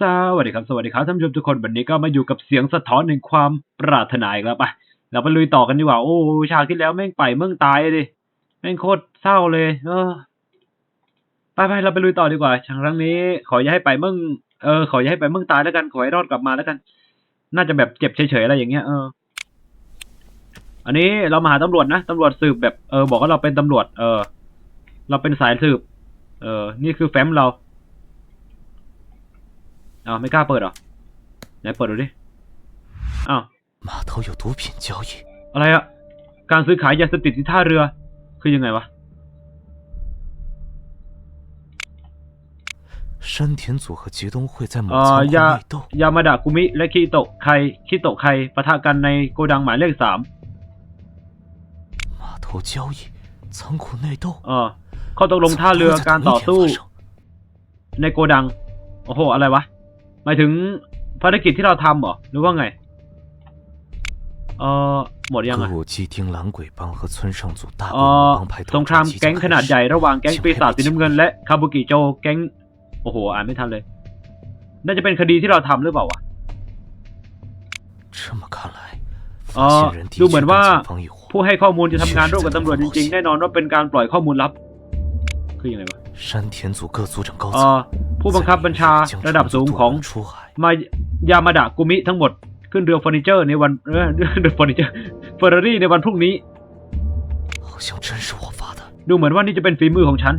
สวัสดีครับสวัสดีครับท่านผู้ชมทุกคนวันนี้ก็มาอยู่กับเสียงสะท้อนแห่งความปรารถนาอีกแล้วไปเราไปลุยต่อกันดีกว่าโอ้ฉากที่แล้วแม่งไปเมืองตายเลยแม่งโคตรเศร้าเลย เออไปไปเราไปลุยต่อดีกว่าฉากครั้งนี้ ขออย่าให้ไปเมืองเออขออย่าให้ไปเมืองตายแล้วกันขอให้รอดกลับมาแล้วกัน น่าจะแบบเจ็บเฉยๆอะไรอย่างเงี้ยเอออันนี้เรามาหาตำรวจนะตำรวจสืบแบบเออบอกว่าเราเป็นตำรวจ เออ เราเป็นสายสืบ เออ นี่คือแฟ้มเรา อ้าวไม่กล้าเปิดเหรอไหนเปิดดูดิอ้าว 码头有毒品交易， อะไรอะการซื้อขายยาเสพติดที่ท่าเรือ คือยังไงวะ 山田组和吉东会在某 เอ่อ 仓库 ยา 内斗， ยามาดะกุมิ และคิโตะไคคิโตะไคปะทะกันในโกดังหมายเลขสาม 码头交易，仓库内斗， เออข้อตกลงท่าเรือการต่อสู้ ในโกดัง โอ้โห อะไรวะ หมายถึงภารกิจที่เราทำเหรอ หรือว่าไง เออหมดยัง 歌 อะ 舞伎町蓝鬼帮和村上组大规 เอ่อ 模帮派 ส 斗 งคราม 争即 แก๊ง 将 ขนาด 开 ใหญ่ 始。 ระหว่างแก๊งปีศาจสีน้ำเงินและคาบุกิโจแก๊ง โอ้โห อ่านไม่ทันเลย น่าจะเป็นคดีที่เราทำหรือเปล่าวะ 这么看来， เอ่อ 发现人的 ดูเหมื 确 อน 跟 ว่า 警方一伙。 ผู้ให้ข้อมูลจะทำงานร่วมกับตำรวจจริงๆ แน่นอนว่าเป็นการปล่อยข้อมูลลับ คือยังไงวะ 山田组各组长高 เอ่อ 层 ผู้บังคับบัญชาระดับสูงของ 出海， มายามาดะกุมิทั้งหมด ขึ้นเรือเฟอร์นิเจอร์ในวันเออเรือเฟอร์นิเจอร์เฟอร์รารี่ในวันพรุ่งนี้ 好像真是我发的。 ดูเหมือนว่านี่จะเป็นฝีมือของฉัน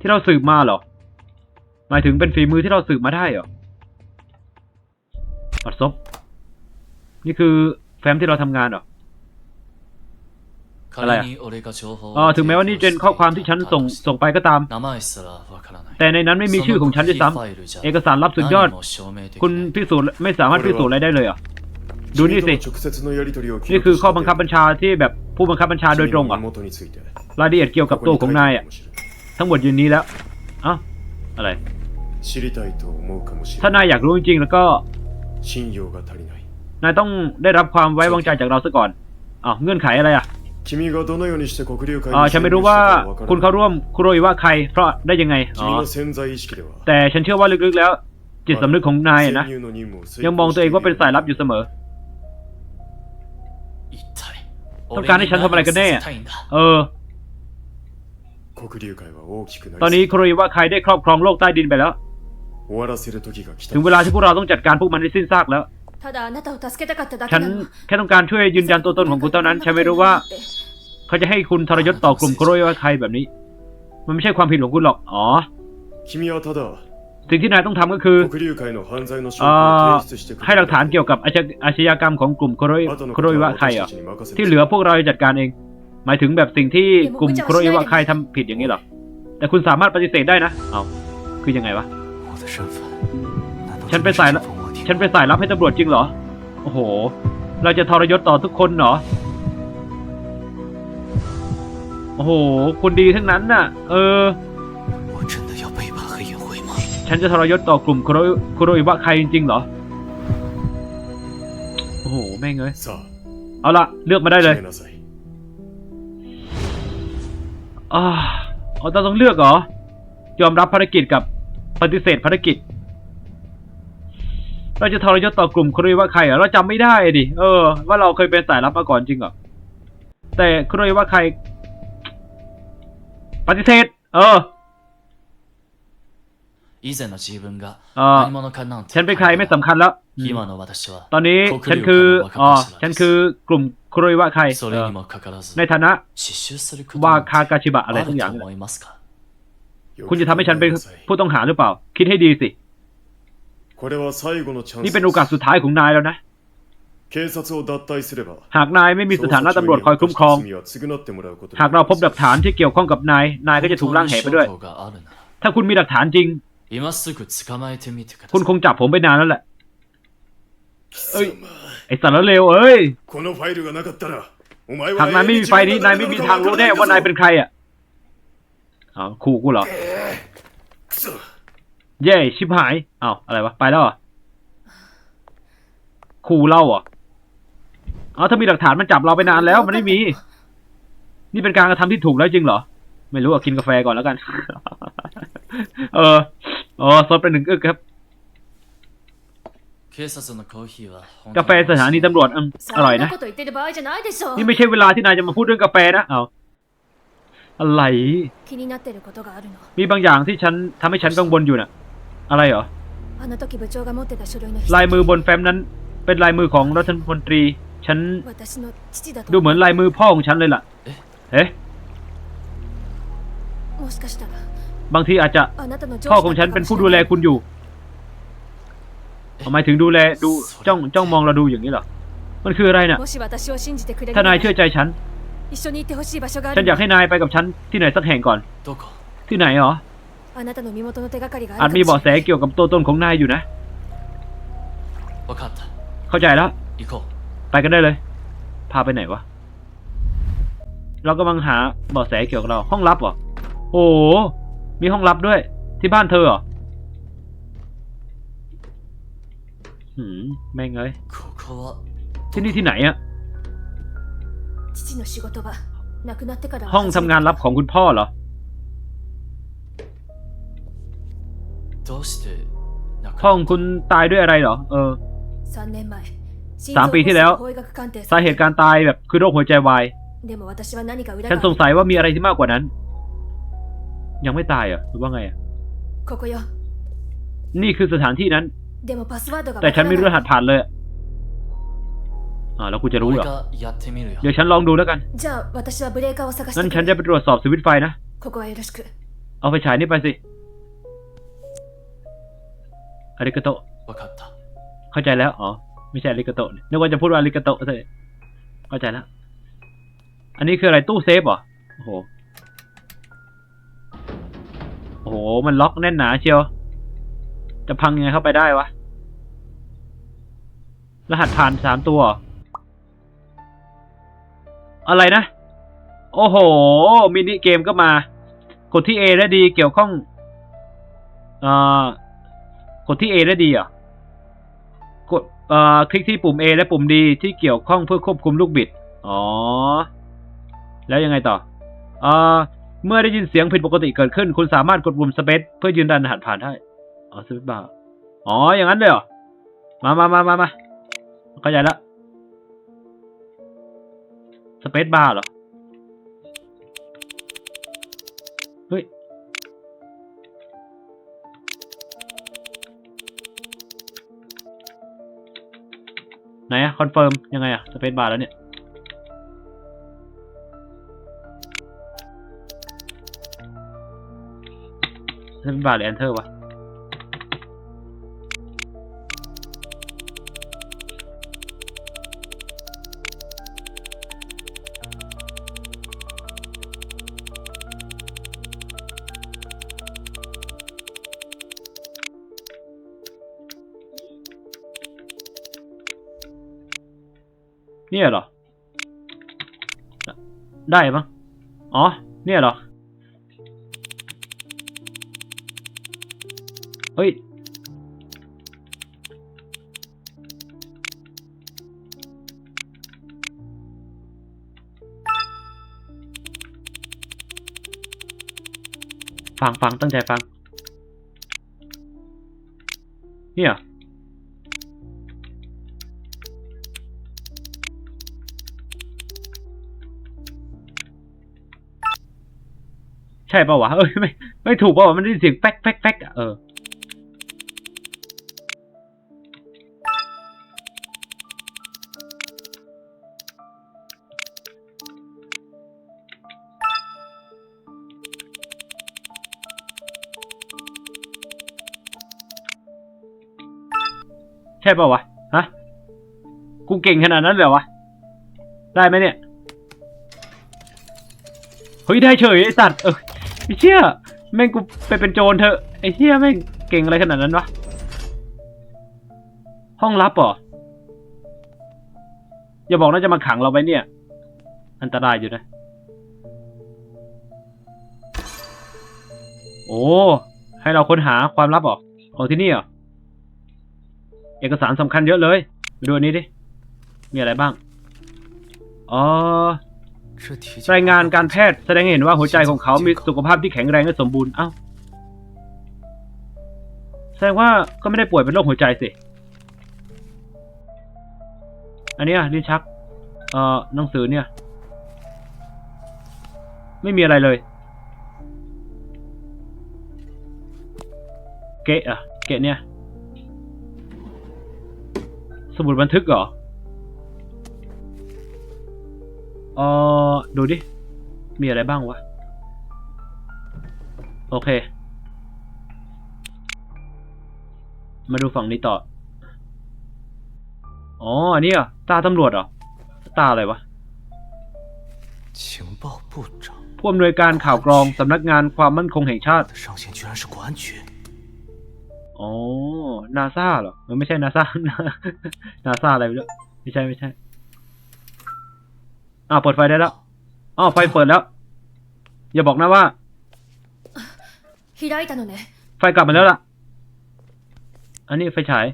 ที่เราสืบมาเหรอ หมายถึงเป็นฝีมือที่เราสืบมาได้เหรอปัดซบ นี่คือแฟ้มที่เราทำงานเหรอ อะไรอะเออถึงแม้ว่านี่จะเป็นข้อความที่ฉันส่งส่งไปก็ตาม แต่ในนั้นไม่มีชื่อของฉันด้วยซ้ำเอกสารลับสุดยอด คุณพิสูจน์ไม่สามารถพิสูจน์อะไรได้เลยเหรอดูนี่สิ นี่คือข้อบังคับบัญชาที่แบบผู้บังคับบัญชาโดยตรงเหรอะรายละเอียดเกี่ยวกับตัวของนายอะ ทั้งหมดอยู่นี้แล้วเอ้าอะไร ถ้านายอยากรู้จริงๆแล้วก็ นายต้องได้รับความไว้วางใจจากเราซะก่อนอ้าวเงื่อนไขอะไรอะ อ่าฉันไม่รู้ว่าคุณเข้าร่วมคุโรอิวะใคร เพราะได้ยังไงอ๋อแต่ฉันเชื่อว่าลึกๆแล้ว จิตสำนึกของนายอะนะยังมองตัวเองว่าเป็นสายลับอยู่เสมอต้องการให้ฉันทำอะไรกันแน่เออตอนนี้คุโรอิวะใครได้ครอบครองโลกใต้ดินไปแล้วถึงเวลาที่พวกเราต้องจัดการพวกมันให้สิ้นซากแล้ว ただあなたを助けたかっただ ฉั け น なの แค่ต้องการช่วยยืนยันตัวตนของคุณเท่านั้น ฉันไม่รู้ว่า เขาจะให้คุณทรยศต่อกลุ่มคุโรอิวะใครแบบนี้ มันไม่ใช่ความผิดของคุณหรอก อ๋อ สิ่งที่นายต้องทำก็คือ เอ่อให้หลักฐานเกี่ยวกับอาชญอาชญากรรมของกลุ่มคุโรอิคุโรอิวะใครเหรอ ที่เหลือพวกเราจะจัดการเอง หมายถึงแบบสิ่งที่กลุ่มคุโรอิวะใครทำผิดอย่างนี้เหรอ แต่คุณสามารถปฏิเสธได้นะ เอาคือยังไงวะ 我的身份，难道 ฉัน 就 เป็น 是 สาย 身份卧底 ฉันเป็นสายลับให้ตำรวจจริงเหรอ โอ้โห เราจะทรยศต่อทุกคนเหรอ โอ้โห คนดีทั้งนั้นน่ะ เออ ฉันจะทรยศต่อกลุ่มคุโรอิวะใครจริงเหรอ โอ้โห แม่งเอ้ยเอาละเลือกมาได้เลยอ๋อเราต้องเลือกเหรอ ยอมรับภารกิจกับปฏิเสธภารกิจ เราจะทรยศต่อกลุ่มคุริวะใครอะเราจำไม่ได้ดิเออ ว่าเราเคยเป็นสายลับมาก่อนจริงอะแต่คุริวะใครปฏิเสธเออฉันเป็นใครไม่สำคัญแล้ว ตอนนี้ฉันคืออ๋อฉันคือกลุ่มคุริวะใครในฐานะวาคากาชิบะอะไรทั้งอย่าง คุณจะทำให้ฉันเป็นผู้ต้องหาหรือเปล่า คิดให้ดีสิ นี่เป็นโอกาสสุดท้ายของนายแล้วนะ หากนายไม่มีสถานะตำรวจคอยคุ้มครอง หากเราพบหลักฐานที่เกี่ยวข้องกับนาย นายก็จะถูกล่างแหไปด้วย 本当に証拠があるなら ถ้าคุณมีหลักฐานจริง 今すぐ捕まえてみてくだ คุณ さ คงจับผมไปนานแล้วแหละ เอ้ย ไอสารเลวเอ้ย หากนายไม่มีไฟนี้ นายไม่มีทางรู้แน่ว่านายเป็นใครอ่ะอ๋อขู่กูเหรอ เย่ชิบหายเอาอะไรวะ ไปแล้วอะอขู่เราอะอเอาถ้ามีหลักฐานมันจับเราไปนานแล้วมันไม่มี นี่เป็นการกระทำที่ถูกแล้วจริงเหรอ ไม่รู้อะกินกาแฟก่อนแล้วกัน เออเออซดไปหนึ่งอึกครับกาแฟสถานีตำรวจอร่อยนะ นี่ไม่ใช่เวลาที่นายจะมาพูดเรื่องกาแฟนะ เอาอะไร มีบางอย่างที่ฉันทำให้ฉันกังวลอยู่นะ่ะ อะไรเหรอลายมือบนแฟ้มนั้น เป็นลายมือของรัฐมนตรี ฉันดูเหมือนลายมือพ่อของฉันเลยล่ะเอ๊ะบางทีอาจจะพ่อของฉันเป็นผู้ดูแลคุณอยู่หมายถึงดูแลดูจ้องจ้องมองเราดูอย่างนี้เหรอ มันคืออะไรเนี่ยถ้านายเชื่อใจฉัน ฉันอยากให้นายไปกับฉันที่ไหนสักแห่งก่อน ที่ไหนเหรอ อาจมีเบาะแสเกี่ยวกับตัวตนของนายอยู่นะ เข้าใจแล้ว ไปกันได้เลย พาไปไหนวะ เรากำลังหาเบาะแสเกี่ยวกับเรา ห้องลับเหรอ โอ้มีห้องลับด้วย ที่บ้านเธอเหรอหืมแม่งเลยที่นี่ที่ไหนอะห้องทำงานลับของคุณพ่อเหรอ ห้องคุณตายด้วยอะไรเหรอ เออสามปีที่แล้ว สาเหตุการตายแบบคือโรคหัวใจวาย ฉันสงสัยว่ามีอะไรที่มากกว่านั้น ยังไม่ตายอะหรือว่าไงอะนี่คือสถานที่นั้น แต่ฉันไม่รู้รหัสผ่านเลยอ่าแล้วคุณจะรู้เหรอ เดี๋ยวฉันลองดูแล้วกันนั่นฉันจะไปตรวจสอบสวิตไฟนะ เอาไปฉายนี่ไปสิ อาริกาโตะ わかった เข้าใจแล้ว อ๋อ ไม่ใช่อาริกาโตะนึกว่าจะพูดว่าอาริกาโตะซะเลยเข้าใจแล้ว อันนี้คืออะไรตู้เซฟเหรอ โอ้โห โอ้โห มันล็อกแน่นหนาเชียว จะพังยังไงเข้าไปได้วะ รหัสผ่านสามตัวเหรออะไรนะ โอ้โห มินิเกมก็มา กดที่ A และดีเกี่ยวข้องเอ่อ กดที่ A และดีอะกดเอ่อคลิกที่ปุ่ม A และปุ่ม D ที่เกี่ยวข้องเพื่อควบคุมลูกบิด อ๋อ แล้วยังไงต่อเอ่อเมื่อได้ยินเสียงผิดปกติเกิดขึ้น คุณสามารถกดปุ่มสเปซเพื่อยืนดันรหัสผ่านได้ อ๋อสเปซบาร์อ๋อ อย่างนั้นเลยเหรอ มามามามามาเข้าใจแล้วสเปซบาร์เหรอ ไหนอะคอนเฟิร์มยังไงอะสเปซบาร์แล้วเนี่ย สเปซบาร์หรือแอนเทอร์วะ เนี่ยเหรอ ได้ปะอ๋อ เนี่ยเหรอ เฮ้ย ฟังฟังตั้งใจฟัง เนี่ย ช่ป่าวะเอ้ยไม่ไม่ถูกป่าวะมันได้ยินเสียงแป๊กแป๊กแป๊กอะเออใช่ป่าวะฮะกูเก่งขนาดนั้นเลยวะได้ไหมเนี่ยเฮ้ยได้เฉยไอ้สัตว์เออ ไอ้เชี่ยแม่งกูไปเป็นโจรเถอะไอ้เชี่ยแม่งเก่งอะไรขนาดนั้นวะห้องลับเหรออย่าบอกน่าจะมาขังเราไว้เนี่ย อันตรายอยู่นะ โอ้ ให้เราค้นหาความลับเหรของที่นี่เหรอเอกสารสำคัญเยอะเลยไปดูอันนี้ดิ มีอะไรบ้าง อ๋อ รายงานการแพทย์แสดงให้เห็นว่าหัวใจของเขามีสุขภาพที่แข็งแรงและสมบูรณ์เอ้าแสดงว่าก็ไม่ได้ป่วยเป็นโรคหัวใจสิ อันเนี้ยลิ้นชัก เอ่อหนังสือเนี่ย ไม่มีอะไรเลย เกะอะเกะเนี่ย สมุดบันทึกเหรอ เออดูดิ มีอะไรบ้างวะ โอเค มาดูฝั่งนี้ต่อ อ๋อนี่เหรตาตำรวจเหรอ ตาอะไรวะผู้อำนวยการข่าวกรองสำนักงานความมั่นคงแห่งชาติอ๋อนาซาเหรอ มันไม่ใช่นาซานาซาอะไรไม่รู้ไม่ใช่ไม่ใช่ อ้าวเปิดไฟได้แล้วอ้าวไฟเปิดแล้ว อย่าบอกนะว่า 開いたのね ไฟกลับมาแล้วล่ะ อันนี้ไฟฉาย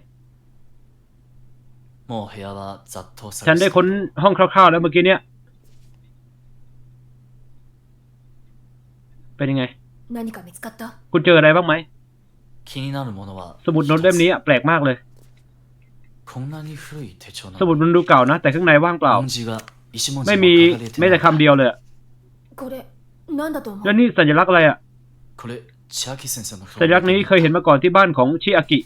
もう部屋は雑踏さ ฉัน れ ได้ て ค้นห้องคร่าวๆแล้วเมื่อกี้เนี้ย เป็นยังไง 何か見つかった คุณเจออะไรบ้างไหม 気になるものは สมุดโน้ตเล่มนี้อะแปลกมากเลย こんなに古い手帳な สมุดมันดูเก่านะ แต่ข้างในว่างเปล่า 文字が石文字 ไม่ も มี 書かれて ไม่แต่ ない คำเดียวเลยอะ これ何だと思 แล้ว う นี่สัญลักษณ์อะไรอะ これ千秋先生の สัญลักษณ์นี้เคยเห็นมาก่อนที่บ้านของชิอากิ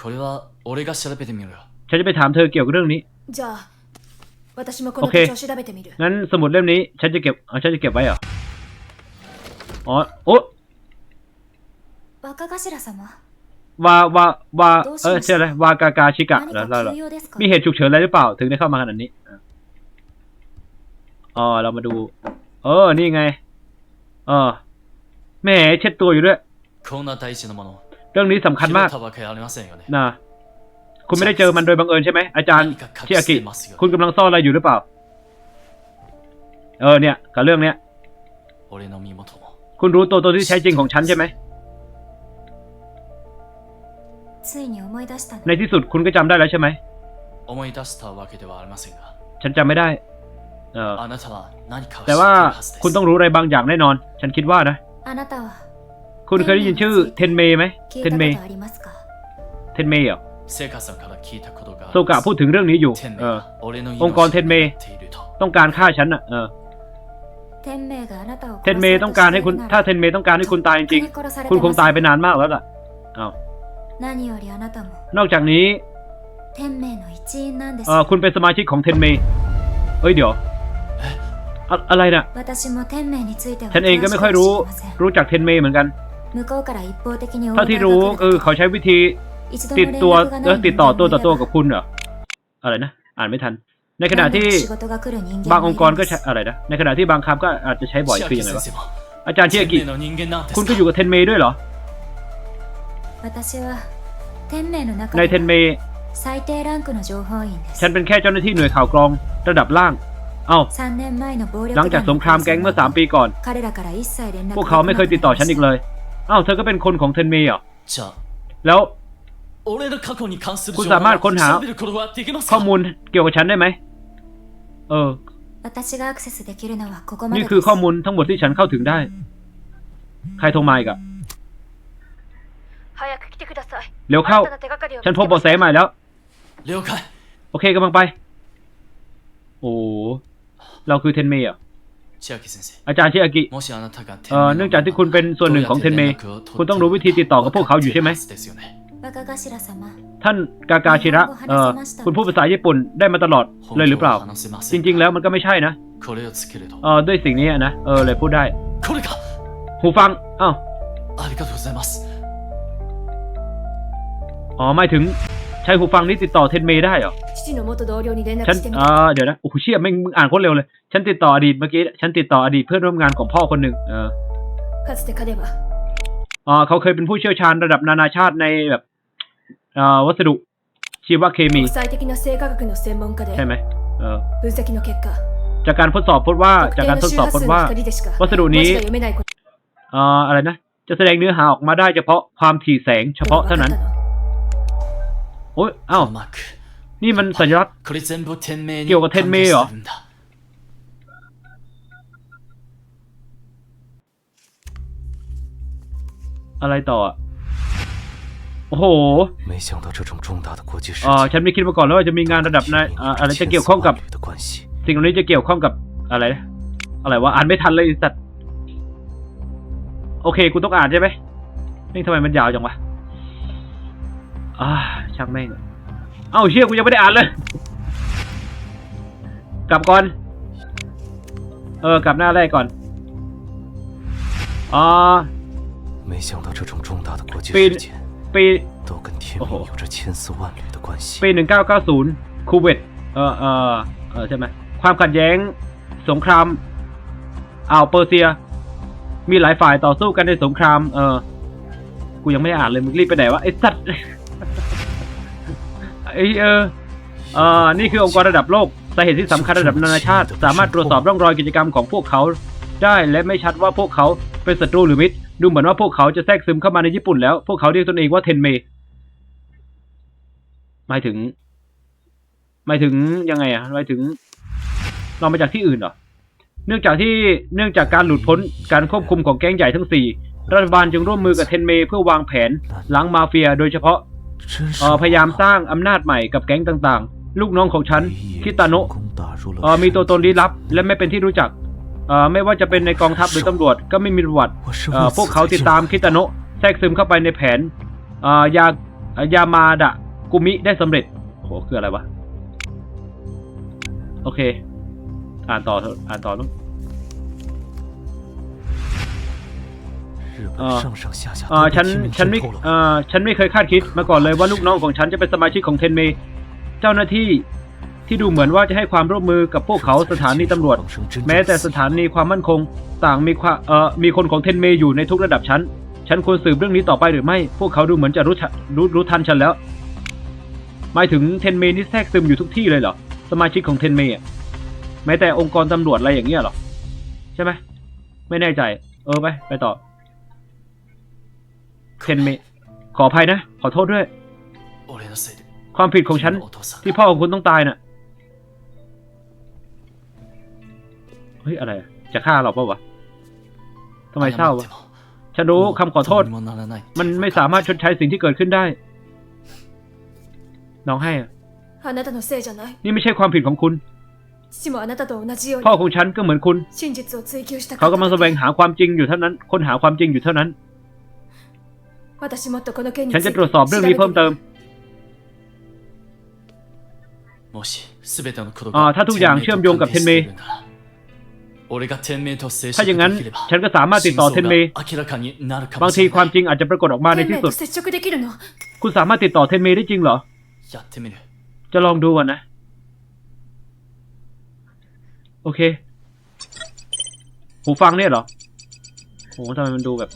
これは俺が調べてみるよ ฉันจะไปถามเธอเกี่ยวกับเรื่องนี้ じゃあ私もこのオッケー手帳を調べてみる งั้นสมุดเล่มนี้ ฉันจะเก็บเอาฉันจะเก็บไว้เหรอ อ๋อ โอ้ 若頭様 วาวาวาเออใช่อะไรวากากาชิกะ 何 แล้ว か แล้ว 急用ですか มีเหตุฉุกเฉินอะไรหรือเปล่า ถึงได้เข้ามาขนาดนี้ อ๋อเรามาดู เออ นี่ไงอ๋อแม่เช็ดตัวอยู่ด้วย เรื่องนี้สำคัญมากนะคุณไม่ได้เจอมันโดยบังเอิญใช่ไหมอาจารย์เชียกิคุณกำลังซ่อนอะไรอยู่หรือเปล่า เออเนี่ยกับเรื่องเนี้ยคุณรู้ตัวตนที่แท้จริงของฉันใช่ไหมในที่สุดคุณก็จำได้แล้วใช่ไหมฉันจำไม่ได้ ออแต่ว่าคุณต้องรู้อะไรบางอย่างแน่นอน ฉันคิดว่านะคุณเคยได้ยินชื่อเทนเมไหมเทนเมย์เทนเมย์เหรอโซกะพูดถึงเรื่องนี้อยู่เออが俺の命を奪っているとต้องการฆ่าฉันอะเออเทนเมย์ต้องการให้คุณถ้าเทนเมย์ต้องการให้คุณตายจริงๆคุณคงตายไปนานมากแล้วล่ะเอานอกจากนี้เออคุณเป็นสมาชิกของเทนเมย์เอ้ยเดี๋ยว อะไรนะฉันเองก็ไม่ค่อยรู้รู้จักเทนเมย์เหมือนกันเท่าที่รู้คือเขาใช้วิธีติดตัวติดต่อตัวต่อตัวกับคุณเหรออะไรนะ อ่านไม่ทัน ในขณะที่บางองค์กรก็ใช้อะไรนะในขณะที่บางคำก็อาจจะใช้บ่อยคือยังไงวะอาจารย์เชียกิคุณก็อยู่กับเทนเมย์ด้วยเหรอในเทนเมย์ฉันเป็นแค่เจ้าหน้าที่หน่วยข่าวกรองระดับล่าง เอ้าหลังจากสงครามแก๊งเมื่อ 3 ปีก่อน พวกเขาไม่เคยติดต่อฉันอีกเลย เอ้าเธอก็เป็นคนของเทนเมย์เหรอ แล้ว คุณสามารถค้นหา ข้อมูลเกี่ยวกับฉันได้ไหม เออ นี่คือข้อมูลทั้งหมดที่ฉันเข้าถึงได้ ใครโทรมาอีกอะเร็วเข้า ฉันพบเบาะแสใหม่แล้ว โอเคกำลังไป โอ้ เราคือเทนเมย์เหรออาจารย์เชิอากิเนื่องจากที่คุณเป็นส่วนหนึ่งของเทนเมย์คุณต้องรู้วิธีติดต่อกับพวกเขาอยู่ใช่ไหมท่านกากาชิระคุณพูดภาษาญี่ปุ่นได้มาตลอดเลยหรือเปล่า จริง ๆ แล้วมันก็ไม่ใช่นะด้วยสิ่งนี้นะ เออเลยพูดได้หูฟังอ้าวอ๋อไม่ถึง ใช้หูฟังนี้ติดต่อเทนเมย์ได้เหรอฉันอ่เดี๋ยวนะโอ้โหเชี่ยแม่งมึงอ่านคนเร็วเลย ฉันติดต่ออดีตเมื่อกี้ฉันติดต่ออดีตเพื่อนร่วมงานของพ่อคนหนึ่งเอออ่าเขาเคยเป็นผู้เชี่ยวชาญระดับนานาชาติในแบบอ่าวัสดุชีวเคมีใช่ไหมเออจากการทดสอบพบว่าจากการทดสอบพบว่า วัสดุนี้อ่าอะไรนะ จะแสดงเนื้อหาออกมาได้เฉพาะความถี่แสงเฉพาะเท่านั้น โอ้ยอ้าวนี่มันสัญลักษณ์เกี่ยวกับเทนเมเหรออะไรต่อโอ้โหอ๋อฉันไม่คิดมาก่อนเลยว่าจะมีงานระดับนายอะไรจะเกี่ยวข้องกับสิ่งนี้จะเกี่ยวข้องกับอะไร อะไรวะอ่านไม่ทันเลยสัตว์ โอเค กูต้องอ่านใช่ไหมนี่ทำไมมันยาวจังวะ อ่าช่างแม่งเอ้าเชี่ยกูยังไม่ได้อ่านเลย กลับก่อน เออกลับหน้าแรกก่อนอ่า 没想到这种重大的国际被事件 ปี 都跟天哦命有着千丝万缕的关系。 ปีหนึ่งเก้าเก้าศูนย์คูเวตเออเออเออใช่ไหมความขัดแย้งสงครามอ่าวเปอร์เซีย มีหลายฝ่ายต่อสู้กันในสงคราม เออ กูยังไม่ได้อ่านเลยมึงรีบไปไหนวะไอ้สัตว์ ไอเออเออนี่คือองค์กรระดับโลกสาเหตุที่สำคัญระดับนานาชาติ สามารถตรวจสอบร่องรอยกิจกรรมของพวกเขาได้และไม่ชัดว่าพวกเขาเป็นศัตรูหรือมิตร ดูเหมือนว่าพวกเขาจะแทรกซึมเข้ามาในญี่ปุ่นแล้ว พวกเขาเรียกตนเองว่าเทนเมหมายถึง หมายถึงยังไงอะหมายถึง เรามาจากที่อื่นเหรอเนื่องจากที่เนื่องจากการหลุดพ้นการควบคุมของแก๊งใหญ่ทั้งสี่รัฐบาลจึงร่วมมือกับเทนเมเพื่อวางแผนล้างมาเฟีย โดยเฉพาะ พยายามสร้างอำนาจใหม่กับแก๊งต่างๆ ลูกน้องของฉันคิตาโนะมีตัวตนลี้ลับ และไม่เป็นที่รู้จักไม่ว่าจะเป็นในกองทัพหรือตำรวจก็ไม่มีประวัติพวกเขาติดตามคิตาโนะแทรกซึมเข้าไปในแผนยายามาดะกุมิได้สำเร็จโหคืออะไรวะ โอเค อ่านต่ออ่านต่อ เออเฉันฉันไม่ฉันไม่เคยคาดคิดมาก่อนเลยว่าลูกน้องของฉันจะเป็นสมาชิกของเทนเมเจ้าหน้าที่ที่ดูเหมือนว่าจะให้ความร่วมมือกับพวกเขาสถานีตำรวจ แม้แต่สถานีความมั่นคง ต่างมีความเออมีคนของเทนเมอยู่ในทุกระดับชั้น ฉันควรสืบเรื่องนี้ต่อไปหรือไม่ พวกเขาดูเหมือนจะรู้รู้รู้ทันฉันแล้ว หมายถึงเทนเมนี่แทรกซึมอยู่ทุกที่เลยเหรอ สมาชิกของเทนเมอะแม้แต่องค์กรตำรวจอะไรอย่างเงี้ยเหรอ ใช่ไหมไม่แน่ใจ เออไป ไปต่อ เซนเมะขออภัยนะ ขอโทษด้วย ความผิดของฉัน ที่พ่อของคุณต้องตายน่ะ เฮ้ย อะไร จะฆ่าเราเปล่าวะทำไมเศร้าวะ ฉันรู้คำขอโทษ มันไม่สามารถชดใช้สิ่งที่เกิดขึ้นได้ น้องให้อะนี่ไม่ใช่ความผิดของคุณพ่อของฉันก็เหมือนคุณ เขากำลังแสวงหาความจริงอยู่เท่านั้นคนหาความจริงอยู่เท่านั้น ฉันจะตรวจสอบเรื่องนี้เพิ่มเติมถ้าทุกอย่างเชื่อมโยงกับเทนเมถ้าอย่างนั้นฉันก็สามารถติดต่อเทนเมบางทีความจริงอาจจะปรากฏออกมาในที่สุด คุณสามารถติดต่อเทนเมได้จริงเหรอ จะลองดูก่อนนะ โอเค หูฟังเนี่ยเหรอโหทำไมมันดูแบบ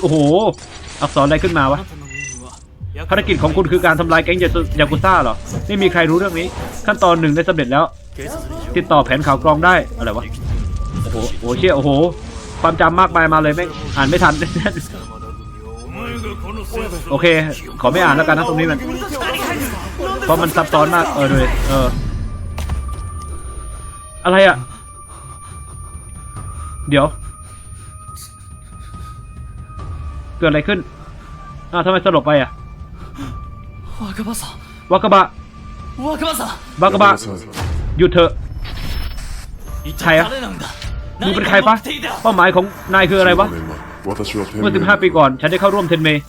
โอ้โห อักษรอะไรขึ้นมาวะ ภารกิจของคุณคือการทำลายแก๊งยากุซ่าเหรอ ไม่มีใครรู้เรื่องนี้ ขั้นตอนหนึ่งได้สำเร็จแล้ว ติดต่อแผนข่าวกรองได้ อะไรวะ โอ้โหโอ้โหเชี่ย โอ้โห ความจำมากมายมาเลยแม่ง อ่านไม่ทัน โอเค ขอไม่อ่านแล้วกันนะตรงนี้มัน เพราะมันซับซ้อนมาก เออเลยเออ อะไรอะเดี๋ยว เกิดอะไรขึ้น อ้าทำไมสลบไปอะวากบะวากบะวากบะวากบะหยุดเถอะใครอะมึงเป็นใครปะเป้าหมายของนายคืออะไรวะ เมื่อ 15 ปีก่อน ฉันได้เข้าร่วมเทนเมย์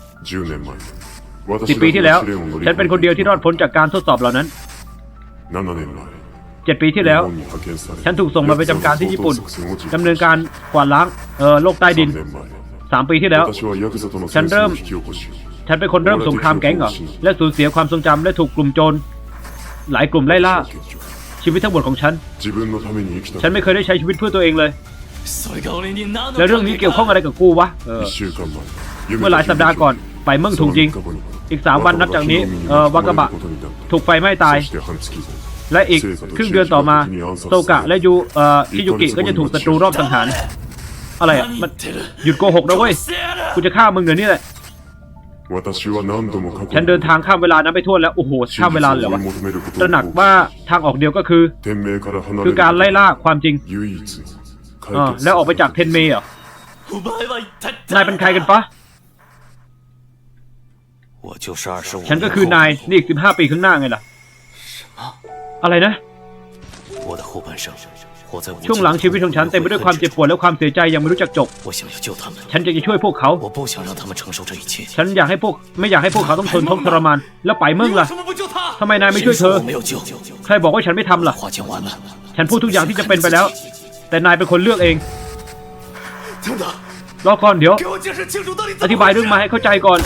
สิบปีที่แล้ว ฉันเป็นคนเดียวที่รอดพ้นจากการทดสอบเหล่านั้นเจ็ดปีที่แล้ว ฉันถูกส่งมาไปจำการที่ญี่ปุ่นดำเนินการกวาดล้างเออโลกใต้ดิน สามปีที่แล้ว ฉันเริ่ม ฉันเป็นคนเริ่มสงครามแก๊งเหรอ และสูญเสียความทรงจำและถูกกลุ่มโจร หลายกลุ่มไล่ล่า ชีวิตทั้งหมดของฉัน ฉันไม่เคยได้ใช้ชีวิตเพื่อตัวเองเลย แล้วเรื่องนี้เกี่ยวข้องอะไรกับกูวะเมื่อหลายสัปดาห์ก่อนไฟเมืองถูกริง อีกสามวันนับจากนี้เออวากาบะถูกไฟไหม้ตาย และอีกครึ่งเดือนต่อมาโซกะและยูเอ่อคิยุกิก็จะถูกศัตรูรอบสังหาร อะไรอะมันหยุดโกหกนะเว้ยกูจะฆ่ามึงเดี๋ยวนี้แหละฉันเดินทางข้ามเวลานั้นไปทั่วแล้ว โอ้โห ข้ามเวลาเหรอวะตระหนักว่าทางออกเดียวก็คือ คือการไล่ล่าความจริงอแล้วออกไปจากเทนเมย์เหรอนายเป็นใครกันปะฉันก็คือนายนี่อีกสิบห้าปีข้างหน้าไงล่ะ อะไรนะ ช่วงหลังชีวิตของฉันเต็มไปด้วยความเจ็บปวดและความเสียใจยังไม่รู้จักจบ ฉันจะช่วยพวกเขา ฉันอยากให้พวกไม่อยากให้พวกเขาต้องทนทุกข์ทรมาน แล้วไปเมืองล่ะทำไมนายไม่ช่วยเธอ ใครบอกว่าฉันไม่ทำล่ะ ฉันพูดทุกอย่างที่จะเป็นไปแล้ว แต่นายเป็นคนเลือกเองรอก่อนเดี๋ยว อธิบายเรื่องมาให้เข้าใจก่อน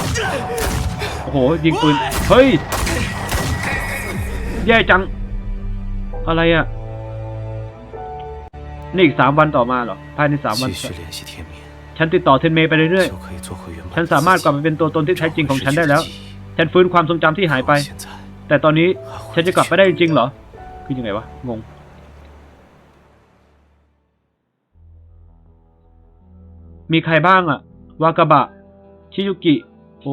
โอ้โหยิงปืน เฮ้ย แย่จัง อะไรอะ นี่อีกสามวันต่อมาเหรอ ภายในสามวัน ฉันติดต่อเทนเมย์ไปเรื่อยๆ ฉันสามารถกลับมาเป็นตัวตนที่แท้จริงของฉันได้แล้ว ฉันฟื้นความทรงจำที่หายไป แต่ตอนนี้ฉันจะกลับไปได้จริงเหรอ คือยังไงวะ งง มีใครบ้างอะวากาบะ ชิยุกิ โอ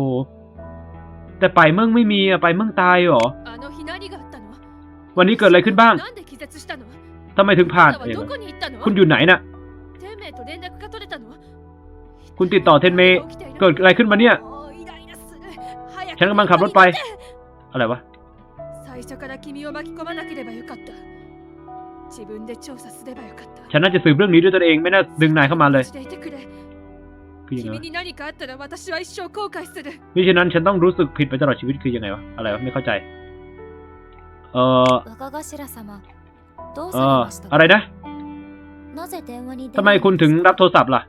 แต่ไปเมืองไม่มีอะไปเมืองตายเหรอ วันนี้เกิดอะไรขึ้นบ้าง ทำไมถึงผ่านเองคุณอยู่ไหนน่ะ คุณติดต่อเทนเมเกิดอะไรขึ้นมาเนี่ย ฉันกำลังขับรถไป อะไรวะฉันน่าจะสืบเรื่องนี้ด้วยตนเองไม่น่าดึงนายเข้ามาเลยคือยังไงนี่ฉะนั้นฉันต้องรู้สึกผิดไปตลอดชีวิตคือยังไงวะ อะไรวะ ไม่เข้าใจ เออ เอออะไรนะทำไมคุณถึงรับโทรศัพท์ล่ะ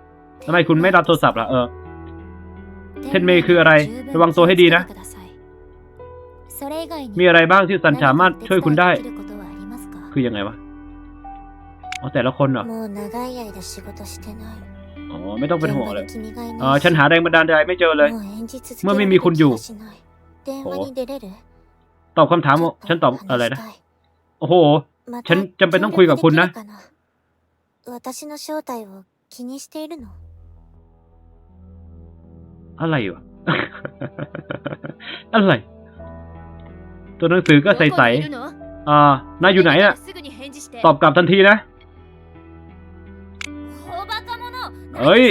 ทำไมคุณไม่รับโทรศัพท์ล่ะเออเทนเมย์คืออะไร ระวังตัวให้ดีนะ มีอะไรบ้างที่สันสามารถช่วยคุณได้ คือยังไงวะอ๋อแต่ละคนเหรออ๋อไม่ต้องเป็นห่วงเลยอ๋อฉันหาแรงบันดาลใจไม่เจอเลย เมื่อไม่มีคุณอยู่โอ้ตอบคำถาม ฉันตอบอะไรนะ โอ้โห ฉันจำเป็นต้องคุยกับคุณนะอะไรวะอะไร ตัวหนังสือก็ใสๆอ่านายอยู่ไหนอะตอบกลับทันทีนะเฮ้ย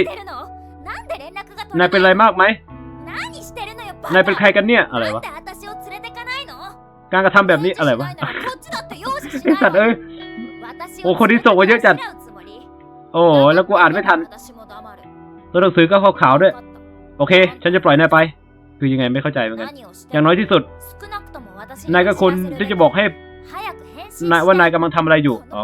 นายเป็นอะไรมากไหม นายเป็นใครกันเนี่ย อะไรวะ การกระทำแบบนี้อะไรวะ ไอสัตว์เอ้ย โอ้คนที่ส่งมาเยอะจัด โอ้แล้วกูอ่านไม่ทัน ตัวหนังสือก็ขาวๆด้วย โอเค ฉันจะปล่อยนายไป คือยังไงไม่เข้าใจเหมือนกัน อย่างน้อยที่สุด นายก็คนที่จะบอกให้นายว่านายกำลังทำอะไรอยู่ อ๋อ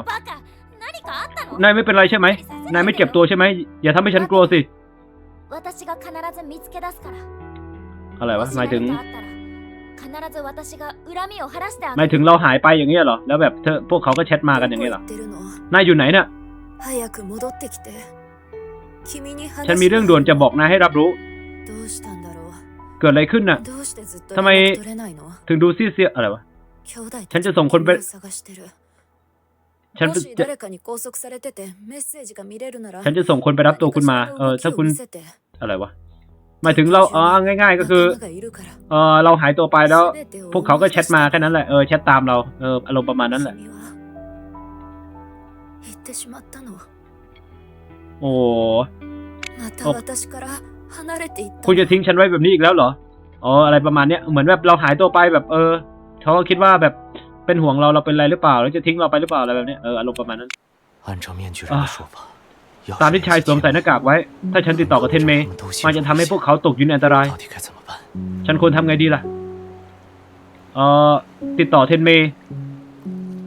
นายไม่เป็นไรใช่ไหม นายไม่เจ็บตัวใช่ไหม อย่าทำให้ฉันกลัวสิ อะไรวะหมายถึง หมายถึงเราหายไปอย่างเงี้ยเหรอ แล้วแบบเธอพวกเขาก็แชทมากันอย่างเงี้ยเหรอ どこ行ってるの นายอยู่ไหนน่ะ 早く戻ってきて君に話 ฉันมีเรื่องด่วนจะบอกนายให้รับรู้ どうしたんだろ เกิดอะไรขึ้นน่ะ うどうしてずっとทำไม 連絡取れないの ถึงดูซีเซียอะไรวะ 兄弟 ฉันจะส่งคนไป 君を探してる ฉัน もし จะ 誰かに拘束されててメッセージが見れるなら ฉันจะส่งคนไปรับตัวคุณมา เออ ถ้าคุณ 何かしらの動きを見せて อะไรวะ หมายถึงเราเออง่าย ๆ ก็คือ 仲間がいるから เออเราหายตัวไปแล้ว 全てを พวกเขาก็แชทมาแค่นั้นแหละ เออ แชทตามเรา เออ อารมณ์ประมาณนั้นแหละ 君は言ってしまったの โอ้ またお私から離れていった คุณจะทิ้งฉันไว้แบบนี้อีกแล้วเหรอ อ๋อ อะไรประมาณเนี้ย เหมือนแบบเราหายตัวไปแบบ เออ เขาก็คิดว่าแบบเป็นห่วงเรา เราเป็นอะไรหรือเปล่า แล้วจะทิ้งเราไปหรือเปล่า อะไรแบบเนี้ย เออ อารมณ์ประมาณนั้น 按照面具人的说法，要 ตามที่ชายสวมใส่หน้ากากไว้ ถ้าฉันติดต่อกับเทนเมย์มันจะทำให้พวกเขาตกอยู่ในอันตราย ฉันควรทำไงดีล่ะ เอ่อ ติดต่อเทนเมย์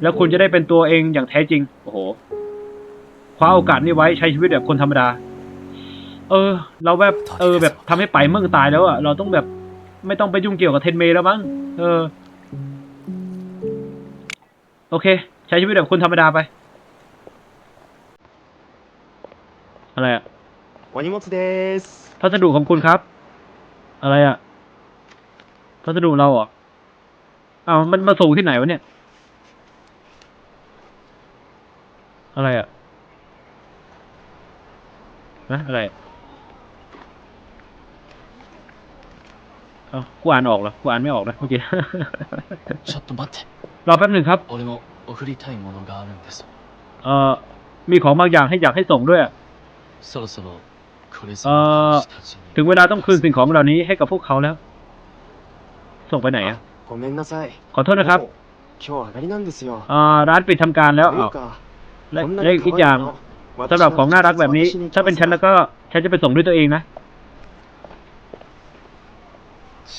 แล้วคุณจะได้เป็นตัวเองอย่างแท้จริง โอ้โห คว้าโอกาสนี้ไว้ใช้ชีวิตแบบคนธรรมดา เออ เราแบบ เออ แบบทำให้ไปเมื่อตายแล้วอะเราต้องแบบ ไม่ต้องไปยุ่งเกี่ยวกับเทนเมย์แล้วมั้ง เออ โอเค ใช้ชีวิตแบบคนธรรมดาไป อะไรอะ お荷物です。 พัสดุของคุณครับ อะไรอะพัสดุเราเหรออ้าวมันมาส่งที่ไหนวะเนี่ย อะไรอะนะอะไรอะเอ้ากูอ่านออกเหรอกูอ่านไม่ออกนะเมื่อกี้ ちょっと待って รอแป๊บหนึ่งครับ 俺も送りたいものがあるんです เอ่อ มีของบางอย่างให้อยากให้ส่งด้วยอะ ออถึงเวลาต้องคืนสิ่งของเหล่านี้ให้กับพวกเขาแล้ว ส่งไปไหนอะขอโทษนะครับอ่าร้านปิดทำการแล้วและแลอีกอย่างสำหรับของน่ารักแบบนี้ ถ้าเป็นฉันแล้วก็ฉันจะไปส่งด้วยตัวเองนะ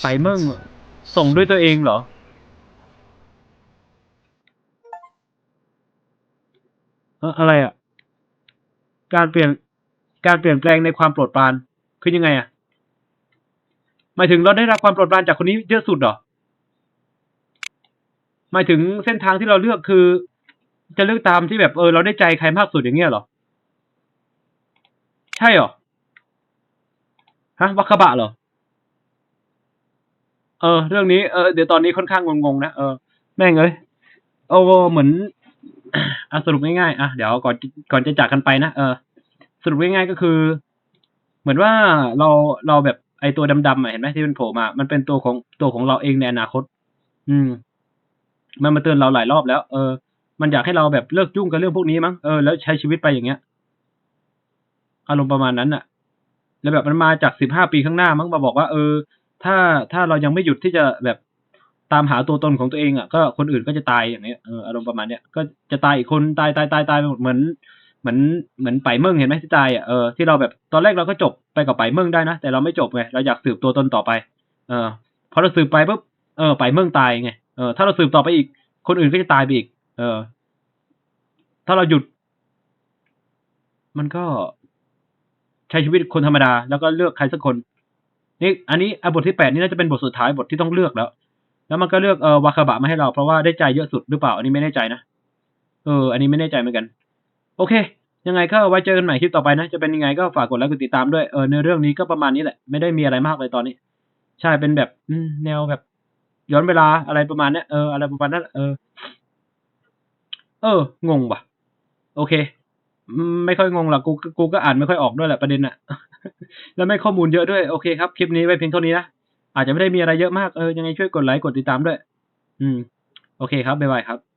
ไปเมื่อส่งด้วยตัวเองเหรอ อะไรอะ การเปลี่ยน การเปลี่ยนแปลงในความโปรดปรานคือยังไงอะหมายถึงเราได้รับความโปรดปรานจากคนนี้เยอะสุดเหรอหมายถึงเส้นทางที่เราเลือกคือ จะเลือกตามที่แบบเออเราได้ใจใครมากสุดอย่างเงี้ยเหรอใช่เหรอฮะวัคบะเหรอเออ เรื่องนี้เออเดี๋ยวตอนนี้ค่อนข้างงงๆนะเออแม่งเอ้ยโอ้เหมือนอะสรุปง่ายๆอะเดี๋ยวก่อนก่อนจะจากกันไปนะเออ สรุปง่ายๆก็คือ เหมือนว่าเราเราแบบไอตัวดำๆอะเห็นไหมที่มันโผล่มา มันเป็นตัวของตัวของเราเองในอนาคต อืม มันมาเตือนเราหลายรอบแล้ว เออ มันอยากให้เราแบบเลิกยุ่งกับเรื่องพวกนี้มั้ง เออ แล้วใช้ชีวิตไปอย่างเงี้ย อารมณ์ประมาณนั้นน่ะ แล้วแบบมันมาจากสิบห้าปีข้างหน้ามั้งมาบอกว่า เออ ถ้าถ้าเรายังไม่หยุดที่จะแบบตามหาตัวตนของตัวเองอะ ก็คนอื่นก็จะตายอย่างเงี้ย เออ อารมณ์ประมาณเนี้ย ก็จะตายอีกคนตายตายตายตายไปหมดเหมือน เหมือนเหมือนไปเมิ่งเห็นไหมที่ตายอะเออที่เราแบบตอนแรกเราก็จบไปกับไปเมิ่งได้นะแต่เราไม่จบไงเราอยากสืบตัวตนต่อไป เออพอเราสืบไปปุ๊บเออไปเมิ่งตายไงเออถ้าเราสืบต่อไปอีก คนอื่นก็จะตายไปอีก เออ ถ้าเราหยุด มันก็ใช้ชีวิตคนธรรมดา แล้วก็เลือกใครสักคนนี่อันนี้อบทที่แปดนี่น่าจะเป็นบทสุดท้ายบทที่ต้องเลือกแล้ว แล้วมันก็เลือกเออวาคาบะมาให้เราเพราะว่าได้ใจเยอะสุดหรือเปล่า อันนี้ไม่แน่ใจนะเออ อันนี้ไม่แน่ใจเหมือนกัน โอเค ยังไงก็ไว้เจอกันใหม่คลิปต่อไปนะ จะเป็นยังไงก็ฝากกดไลค์กดติดตามด้วย เออในเรื่องนี้ก็ประมาณนี้แหละ ไม่ได้มีอะไรมากเลยตอนนี้ ใช่ เป็นแบบแนวแบบ ย้อนเวลาอะไรประมาณเนี้ยเออ อะไรประมาณนั้น เออ เออ งงว่ะ โอเค ไม่ค่อยงงหรอก กู กูก็อ่านไม่ค่อยออกด้วยแหละประเด็นอะแล้วไม่ข้อมูลเยอะด้วย โอเคครับ คลิปนี้ไว้เพียงเท่านี้นะ อาจจะไม่ได้มีอะไรเยอะมาก เออ ยังไงช่วยกดไลค์ กดติดตามด้วย อืม โอเคครับ บ๊ายบายครับ